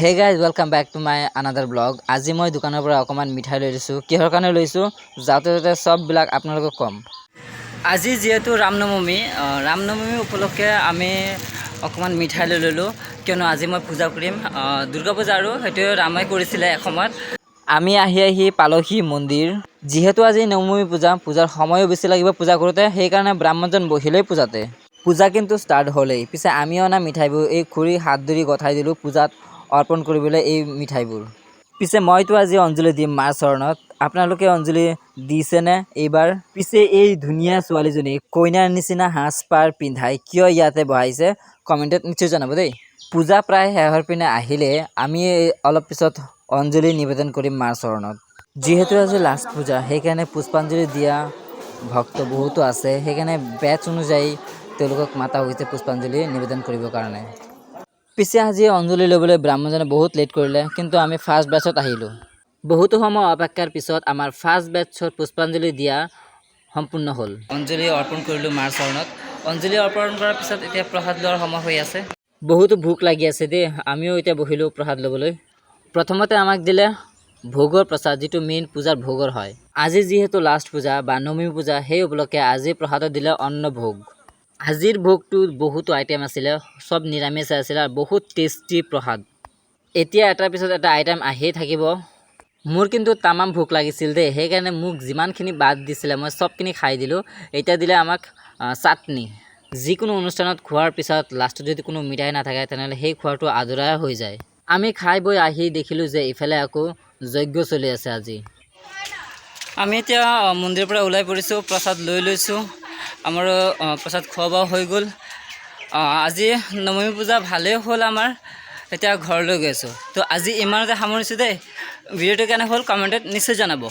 Hey guys welcome back to my another vlog আজি মই দোকানৰ পৰা অকণমান মিঠাই লৈ লৈছোঁ। কিহৰ কাৰণে লৈছোঁ? যাওঁতে যাওঁতে চববিলাক আপোনালোকক ক'ম। আজি যিহেতু ৰামনৱমী ৰামনৱমী উপলক্ষে আমি অকণমান মিঠাই লৈ ল'লোঁ। কিয়নো আজি মই পূজা কৰিম। দুৰ্গা পূজা আৰু সেইটোৱে ৰামে কৰিছিলে এসময়ত। আমি আহি আহি পালোহি মন্দিৰ। যিহেতু আজি নৱমী পূজা, পূজাৰ সময়ো বেছি লাগিব পূজা কৰোঁতে, সেইকাৰণে ব্ৰাহ্মণজন বহিলেই পূজাতে। পূজা কিন্তু ষ্টাৰ্ট হ'লেই। পিছে আমি অনা মিঠাইবোৰ এই খুৰী হাত ধৰি গঠাই দিলোঁ পূজাত। অৰ্পণ কৰিবলৈ এই মিঠাইবোৰ। পিছে মইতো আজি অঞ্জলি দিম মাৰ চৰণত। আপোনালোকে অঞ্জলি দিছেনে এইবাৰ? পিছে এই ধুনীয়া ছোৱালীজনী কইনাৰ নিচিনা সাজপাৰ পিন্ধাই কিয় ইয়াতে বহাইছে? কমেণ্টত নিশ্চয় জনাব দেই। পূজা প্ৰায় শেষৰ পিনে আহিলে আমি অলপ পিছত অঞ্জলি নিবেদন কৰিম মাৰ চৰণত। যিহেতু আজি লাষ্ট পূজা, সেইকাৰণে পুষ্পাঞ্জলি দিয়া ভক্ত বহুতো আছে। সেইকাৰণে বেটছ অনুযায়ী তেওঁলোকক মাতা হৈছে পুষ্পাঞ্জলি নিবেদন কৰিবৰ কাৰণে। পিছে আজি অঞ্জলি ল'বলৈ ব্ৰাহ্মণজনে বহুত লেট কৰিলে কিন্তু আমি ফাৰ্ষ্ট বেটছত আহিলোঁ। বহুতো সময় অপেক্ষাৰ পিছত আমাৰ ফাৰ্ষ্ট বেটছত পুষ্পাঞ্জলি দিয়া সম্পূৰ্ণ হ'ল। অঞ্জলি অৰ্পণ কৰিলোঁ মাৰ চৰণত। অঞ্জলি অৰ্পণ কৰাৰ পিছত এতিয়া প্ৰসাদ লোৱাৰ সময় হৈ আছে। বহুতো ভোক লাগি আছে দেই আমিও এতিয়া বহিলোঁ প্ৰসাদ ল'বলৈ। প্ৰথমতে আমাক দিলে ভোগৰ প্ৰসাদ যিটো মেইন পূজাৰ ভোগৰ হয়। আজি যিহেতু লাষ্ট পূজা বা নৱমী পূজা সেই উপলক্ষে আজি প্ৰসাদত দিলে অন্ন ভোগ। আজিৰ ভোগটোত বহুতো আইটেম আছিলে, চব নিৰামিষ আছিলে আৰু বহুত টেষ্টি প্ৰসাদ। এতিয়া এটাৰ পিছত এটা আইটেম আহিয়ে থাকিব। মোৰ কিন্তু তামাম ভোক লাগিছিল দেই, সেইকাৰণে মোক যিমানখিনি বাদ দিছিলে, মই চবখিনি খাই দিলোঁ। এতিয়া দিলে আমাক চাটনি। যিকোনো অনুষ্ঠানত খোৱাৰ পিছত, লাষ্টত যদি কোনো মিঠাই নাথাকে, তেনেহ'লে সেই খোৱাটো আদৰা হৈ যায়। আমি খাই বৈ আহি দেখিলোঁ যে ইফালে আকৌ যজ্ঞ চলি আছে আজি। আমি এতিয়া মন্দিৰৰ পৰা ওলাই পৰিছোঁ, প্ৰসাদ লৈ লৈছোঁ। আমাৰ প্ৰসাদ খোৱা বোৱা হৈ গ'ল। আজি নৱমী পূজা ভালেই হ'ল আমাৰ, এতিয়া ঘৰলৈ গৈ আছোঁ। তো আজি ইমানতে সামৰিছোঁ দেই, ভিডিঅ'টো কেনে হ'ল? কমেণ্টত নিশ্চয় জনাব।